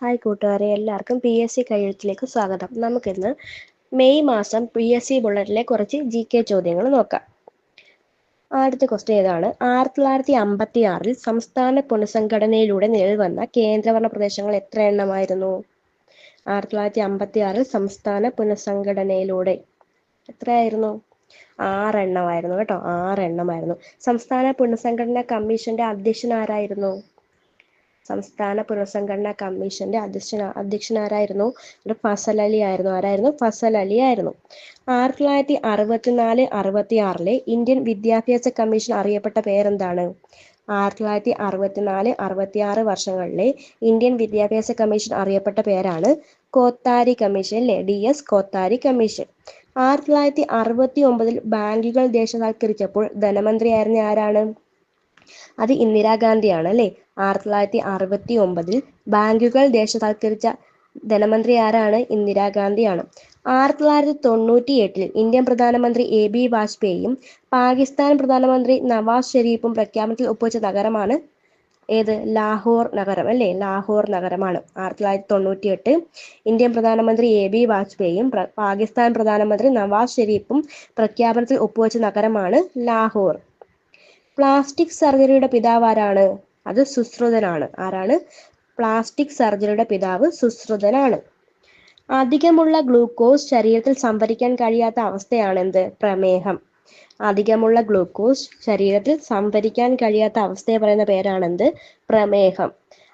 Hi കൂട്ടുകാരെ. എല്ലാവർക്കും P S C കയ്യെഴുത്തിലേക്ക് സ്വാഗതം. നമുക്കിന്ന് മെയ് മാസം പി എസ് സി ബുള്ളറ്റിലെ കുറച്ച് ജി കെ ചോദ്യങ്ങൾ നോക്കാം. ആദ്യത്തെ ക്വസ്റ്റ്യൻ ഏതാണ്? ആയിരത്തി തൊള്ളായിരത്തി അമ്പത്തി ആറിൽ സംസ്ഥാന പുനഃസംഘടനയിലൂടെ നിലവിൽ വന്ന കേന്ദ്രഭരണ പ്രദേശങ്ങൾ എത്ര എണ്ണമായിരുന്നു? ആയിരത്തി തൊള്ളായിരത്തി അമ്പത്തി ആറിൽ സംസ്ഥാന പുനഃസംഘടനയിലൂടെ എത്രയായിരുന്നു? ആറെണ്ണമായിരുന്നു കേട്ടോ. ആറെണ്ണമായിരുന്നു. സംസ്ഥാന പുനഃസംഘടനാ കമ്മീഷന്റെ അധ്യക്ഷൻ ആരായിരുന്നു? സംസ്ഥാന പുനഃസംഘടനാ കമ്മീഷന്റെ അധ്യക്ഷ അധ്യക്ഷൻ ആരായിരുന്നു ഫസൽ അലി ആയിരുന്നു. ആരായിരുന്നു? ഫസൽ അലി ആയിരുന്നു. ആയിരത്തി തൊള്ളായിരത്തി അറുപത്തിനാല് അറുപത്തി ആറിലെ ഇന്ത്യൻ വിദ്യാഭ്യാസ കമ്മീഷൻ അറിയപ്പെട്ട പേരെന്താണ്? ആയിരത്തി തൊള്ളായിരത്തി അറുപത്തിനാല് അറുപത്തി ആറ് വർഷങ്ങളിലെ ഇന്ത്യൻ വിദ്യാഭ്യാസ കമ്മീഷൻ അറിയപ്പെട്ട പേരാണ് കോത്താരി കമ്മീഷൻ അല്ലേ? D S Kothari commission. ആയിരത്തി തൊള്ളായിരത്തി അറുപത്തി ഒമ്പതിൽ ബാങ്കുകൾ ദേശസാൽക്കരിച്ചപ്പോൾ ധനമന്ത്രിയായിരുന്ന ആരാണ്? അത് ഇന്ദിരാഗാന്ധിയാണ് അല്ലെ ആയിരത്തി തൊള്ളായിരത്തി അറുപത്തി ഒമ്പതിൽ ബാങ്കുകൾ ദേശസാൽക്കരിച്ച ധനമന്ത്രി ആരാണ്? ഇന്ദിരാഗാന്ധിയാണ്. ആയിരത്തി തൊള്ളായിരത്തി തൊണ്ണൂറ്റി എട്ടിൽ ഇന്ത്യൻ പ്രധാനമന്ത്രി എ ബി വാജ്പേയിയും പാകിസ്ഥാൻ പ്രധാനമന്ത്രി നവാസ് ഷെരീഫും പ്രഖ്യാപനത്തിൽ ഒപ്പുവെച്ച നഗരമാണ് ഏത്? ലാഹോർ നഗരം അല്ലേ? ലാഹോർ നഗരമാണ്. ആയിരത്തി തൊള്ളായിരത്തി തൊണ്ണൂറ്റി എട്ട് ഇന്ത്യൻ പ്രധാനമന്ത്രി എ ബി വാജ്പേയിയും പാകിസ്ഥാൻ പ്രധാനമന്ത്രി നവാസ് ഷെരീഫും പ്രഖ്യാപനത്തിൽ ഒപ്പുവെച്ച നഗരമാണ് ലാഹോർ. പ്ലാസ്റ്റിക് സർജറിയുടെ പിതാവ് ആരാണ്? അത് സുശ്രുതനാണ്. ആരാണ്? പ്ലാസ്റ്റിക് സർജറിയുടെ പിതാവ് സുശ്രുതനാണ്. അധികമുള്ള ഗ്ലൂക്കോസ് ശരീരത്തിൽ സംഭരിക്കാൻ കഴിയാത്ത അവസ്ഥയാണ് എന്ത് പ്രമേഹം. അധികമുള്ള ഗ്ലൂക്കോസ് ശരീരത്തിൽ സംഭരിക്കാൻ കഴിയാത്ത അവസ്ഥയെ പറയുന്ന പേരാണെന്ത്? പ്രമേഹം.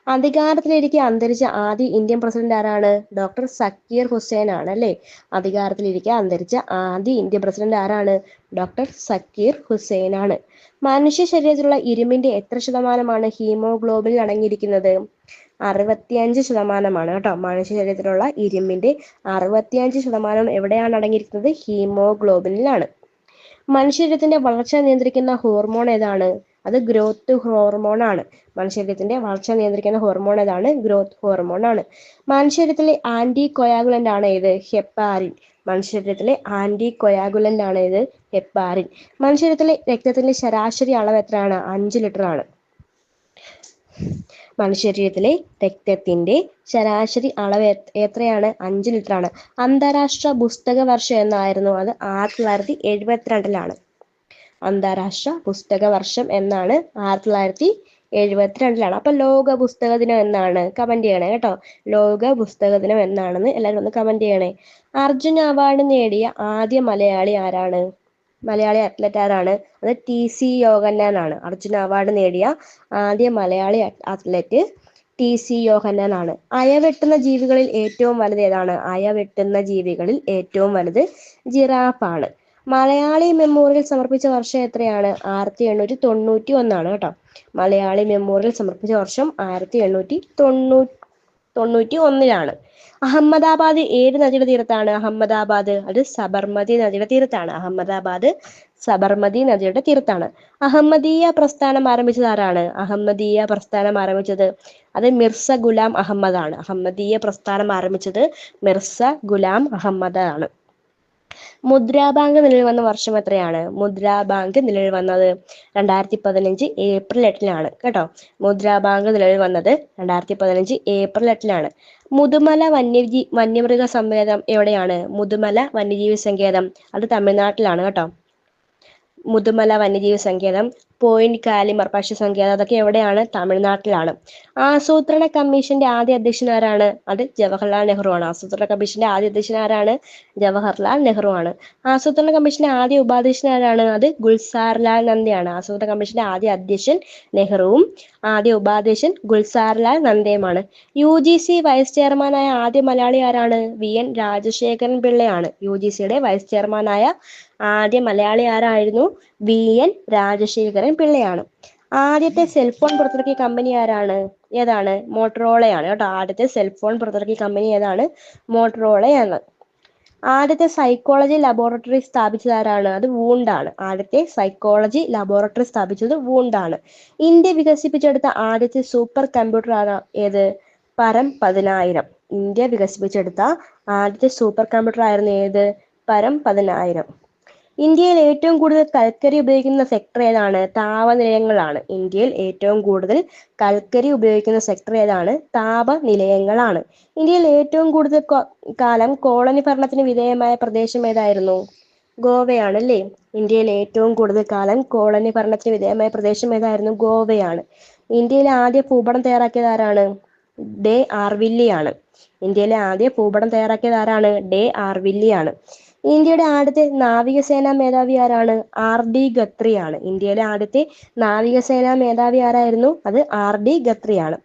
അധികാരത്തിലിരിക്കെ അന്തരിച്ച ആദ്യ ഇന്ത്യൻ പ്രസിഡന്റ് ആരാണ്? ഡോക്ടർ സക്കീർ ഹുസൈൻ ആണ് അല്ലെ? അധികാരത്തിലിരിക്കെ അന്തരിച്ച ആദ്യ ഇന്ത്യൻ പ്രസിഡന്റ് ആരാണ്? ഡോക്ടർ സക്കീർ ഹുസൈൻ ആണ്. മനുഷ്യ ശരീരത്തിലുള്ള ഇരുമ്പിന്റെ എത്ര ശതമാനമാണ് ഹീമോഗ്ലോബിനിൽ അടങ്ങിയിരിക്കുന്നത്? അറുപത്തിയഞ്ച് ശതമാനമാണ് കേട്ടോ. മനുഷ്യ ശരീരത്തിലുള്ള ഇരുമ്പിന്റെ അറുപത്തിയഞ്ച് ശതമാനം എവിടെയാണ് അടങ്ങിയിരിക്കുന്നത്? ഹീമോഗ്ലോബിനിലാണ്. മനുഷ്യരീരത്തിന്റെ വളർച്ച നിയന്ത്രിക്കുന്ന ഹോർമോൺ ഏതാണ്? അത് ഗ്രോത്ത് ഹോർമോൺ ആണ്. മനുഷ്യരീരത്തിന്റെ വളർച്ച നിയന്ത്രിക്കുന്ന ഹോർമോൺ ഏതാണ്? ഗ്രോത്ത് ഹോർമോൺ ആണ്. മനുഷ്യരീരത്തിലെ ആന്റി കൊയാഗുലന്റ് ആണ് ഏത്? ഹെപ്പാരിൻ മനുഷ്യരീരത്തിലെ ആന്റി കൊയാഗുലന്റ് ആണ് ഏത്? ഹെപ്പാരിൻ മനുഷ്യരീരത്തിലെ രക്തത്തിന്റെ ശരാശരി അളവ് എത്രയാണ്? അഞ്ച് ലിറ്റർ ആണ്. മനുഷ്യരീരത്തിലെ രക്തത്തിന്റെ ശരാശരി അളവ് എത്രയാണ്? അഞ്ച് ലിറ്റർ ആണ്. അന്താരാഷ്ട്ര പുസ്തക വർഷം എന്നായിരുന്നു. അത് ആയിരത്തി തൊള്ളായിരത്തി എഴുപത്തിരണ്ടിലാണ്. അന്താരാഷ്ട്ര പുസ്തക വർഷം എന്നാണ് ആയിരത്തി തൊള്ളായിരത്തി എഴുപത്തിരണ്ടിലാണ്. അപ്പൊ ലോക പുസ്തക ദിനം എന്നാണ് കമന്റ് ചെയ്യണേ കേട്ടോ. ലോക പുസ്തക ദിനം എന്നാണെന്ന് എല്ലാവരും ഒന്ന് കമന്റ് ചെയ്യണേ. അർജുന അവാർഡ് നേടിയ ആദ്യ മലയാളി ആരാണ്? മലയാളി അത്ലറ്റ് ആരാണ്? അത് ടി സി യോഗന്നാൻ ആണ് അർജുന അവാർഡ് നേടിയ ആദ്യ Malayali athlete T C Yohannan ആണ് അയവെട്ടുന്ന ജീവികളിൽ ഏറ്റവും വലുത് ഏതാണ്? അയവെട്ടുന്ന ജീവികളിൽ ഏറ്റവും വലുത് ജിറാഫാണ്. മലയാളി മെമ്മോറിയൽ സമർപ്പിച്ച വർഷം എത്രയാണ്? ആയിരത്തി എണ്ണൂറ്റി തൊണ്ണൂറ്റി ഒന്നാണ് കേട്ടോ. മലയാളി മെമ്മോറിയൽ സമർപ്പിച്ച വർഷം ആയിരത്തി എണ്ണൂറ്റി തൊണ്ണൂ തൊണ്ണൂറ്റി ഒന്നിലാണ് അഹമ്മദാബാദ് ഏത് നദിയുടെ തീരത്താണ് അഹമ്മദാബാദ് അത് സബർമതി നദിയുടെ തീരത്താണ് അഹമ്മദാബാദ് സബർമതി നദിയുടെ തീരത്താണ്. അഹമ്മദീയ പ്രസ്ഥാനം ആരംഭിച്ചത് ആരാണ്? അഹമ്മദീയ പ്രസ്ഥാനം ആരംഭിച്ചത് അത് മിർസ ഗുലാം അഹമ്മദാണ്. അഹമ്മദീയ പ്രസ്ഥാനം ആരംഭിച്ചത് മിർസ ഗുലാം അഹമ്മദാണ്. മുദ്രാ ബാങ്ക് നിലവിൽ വന്ന വർഷം എത്രയാണ്? മുദ്രാ ബാങ്ക് നിലവിൽ വന്നത് രണ്ടായിരത്തി പതിനഞ്ച് ഏപ്രിൽ എട്ടിലാണ് കേട്ടോ? മുദ്രാ ബാങ്ക് നിലവിൽ വന്നത് രണ്ടായിരത്തി പതിനഞ്ച് ഏപ്രിൽ എട്ടിലാണ് മുതുമല വന്യജീ വന്യമൃഗ സങ്കേതം എവിടെയാണ്? മുതുമല വന്യജീവി സങ്കേതം. അത് തമിഴ്നാട്ടിലാണ് കേട്ടോ. മുതുമല വന്യജീവി സങ്കേതം. പോയിന്റ് കാലിമർ പക്ഷി സംഖ്യ അതൊക്കെ എവിടെയാണ്? തമിഴ്നാട്ടിലാണ്. ആസൂത്രണ കമ്മീഷന്റെ ആദ്യ അധ്യക്ഷൻ ആരാണ്? അത് ജവഹർലാൽ നെഹ്റു ആണ് ആസൂത്രണ കമ്മീഷന്റെ ആദ്യ അധ്യക്ഷൻ ആരാണ്? ജവഹർലാൽ നെഹ്റു ആണ് ആസൂത്രണ കമ്മീഷന്റെ ആദ്യ ഉപാധ്യക്ഷൻ ആരാണ്? അത് ഗുൽസാർലാൽ നന്ദയാണ്. ആസൂത്രണ കമ്മീഷന്റെ ആദ്യ അധ്യക്ഷൻ നെഹ്റുവും ആദ്യ ഉപാധ്യക്ഷൻ ഗുൽസാർലാൽ നന്ദയുമാണ്. യു ജി സി വൈസ് ചെയർമാനായ ആദ്യ മലയാളി ആരാണ്? വി എൻ രാജശേഖരൻ പിള്ളയാണ്. യു ജി സിയുടെ വൈസ് ചെയർമാനായ ആദ്യ മലയാളി ആരായിരുന്നു? വി. എൻ. രാജശേഖരൻ പിള്ളയാണ്. ആദ്യത്തെ സെൽഫോൺ പുറത്തിറക്കിയ കമ്പനി ആരാണ്? ഏതാണ്? മോട്ടറോളയാണ് കേട്ടോ. ആദ്യത്തെ സെൽഫോൺ പുറത്തിറക്കിയ കമ്പനി ഏതാണ്? മോട്ടറോളയാണ്. ആദ്യത്തെ സൈക്കോളജി ലബോറട്ടറി സ്ഥാപിച്ചത് ആരാണ്? അത് വൂണ്ടാണ് ആദ്യത്തെ സൈക്കോളജി ലബോറട്ടറി സ്ഥാപിച്ചത് വൂണ്ടാണ് ഇന്ത്യ വികസിപ്പിച്ചെടുത്ത ആദ്യത്തെ സൂപ്പർ കമ്പ്യൂട്ടർ ആരാ? ഏത്? പരം പതിനായിരം. ഇന്ത്യ വികസിപ്പിച്ചെടുത്ത ആദ്യത്തെ സൂപ്പർ കമ്പ്യൂട്ടർ ആയിരുന്നു ഏത്? പരം പതിനായിരം. ഇന്ത്യയിൽ ഏറ്റവും കൂടുതൽ കൽക്കരി ഉപയോഗിക്കുന്ന സെക്ടർ ഏതാണ്? താപനിലയങ്ങളാണ്. ഇന്ത്യയിൽ ഏറ്റവും കൂടുതൽ കൽക്കരി ഉപയോഗിക്കുന്ന സെക്ടർ ഏതാണ്? താപനിലയങ്ങളാണ്. ഇന്ത്യയിൽ ഏറ്റവും കൂടുതൽ കാലം കോളനി ഭരണത്തിന് വിധേയമായ പ്രദേശം ഏതായിരുന്നു? ഗോവയാണ് അല്ലേ? ഇന്ത്യയിൽ ഏറ്റവും കൂടുതൽ കാലം കോളനി ഭരണത്തിന് വിധേയമായ പ്രദേശം ഏതായിരുന്നു? ഗോവയാണ്. ഇന്ത്യയിലെ ആദ്യ ഭൂപടം തയ്യാറാക്കിയത് ആരാണ്? ഡേ ആർവില്ലി ആണ് ഇന്ത്യയിലെ ആദ്യ ഭൂപടം തയ്യാറാക്കിയത് ആരാണ്? ഡേ ആർവില്ലി ആണ് ഇന്ത്യയുടെ ആദ്യത്തെ നാവികസേനാ മേധാവി ആരാണ്? ആർ ഡി ഗത്രിയാണ് ഇന്ത്യയിലെ ആദ്യത്തെ നാവികസേനാ മേധാവി ആരായിരുന്നു? അത് ആർ ഡി ഗത്രിയാണ്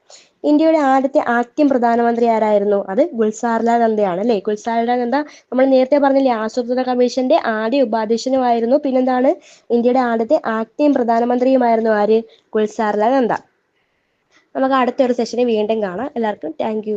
ഇന്ത്യയുടെ ആദ്യത്തെ ആക്ടിംഗ് പ്രധാനമന്ത്രി ആരായിരുന്നു? അത് ഗുൽസാർലാൽ നന്ദയാണ് അല്ലെ? ഗുൽസാർലാൽ നന്ദ നമ്മൾ നേരത്തെ പറഞ്ഞില്ലേ ആസൂത്രണ കമ്മീഷന്റെ ആദ്യ ഉപാധ്യക്ഷനുമായിരുന്നു. പിന്നെന്താണ്? ഇന്ത്യയുടെ ആദ്യത്തെ ആക്ടിംഗ് പ്രധാനമന്ത്രിയുമായിരുന്നു ആര്? ഗുൽസാർലാൽ നന്ദ. നമുക്ക് അടുത്തൊരു സെഷനിൽ വീണ്ടും കാണാം. എല്ലാവർക്കും താങ്ക്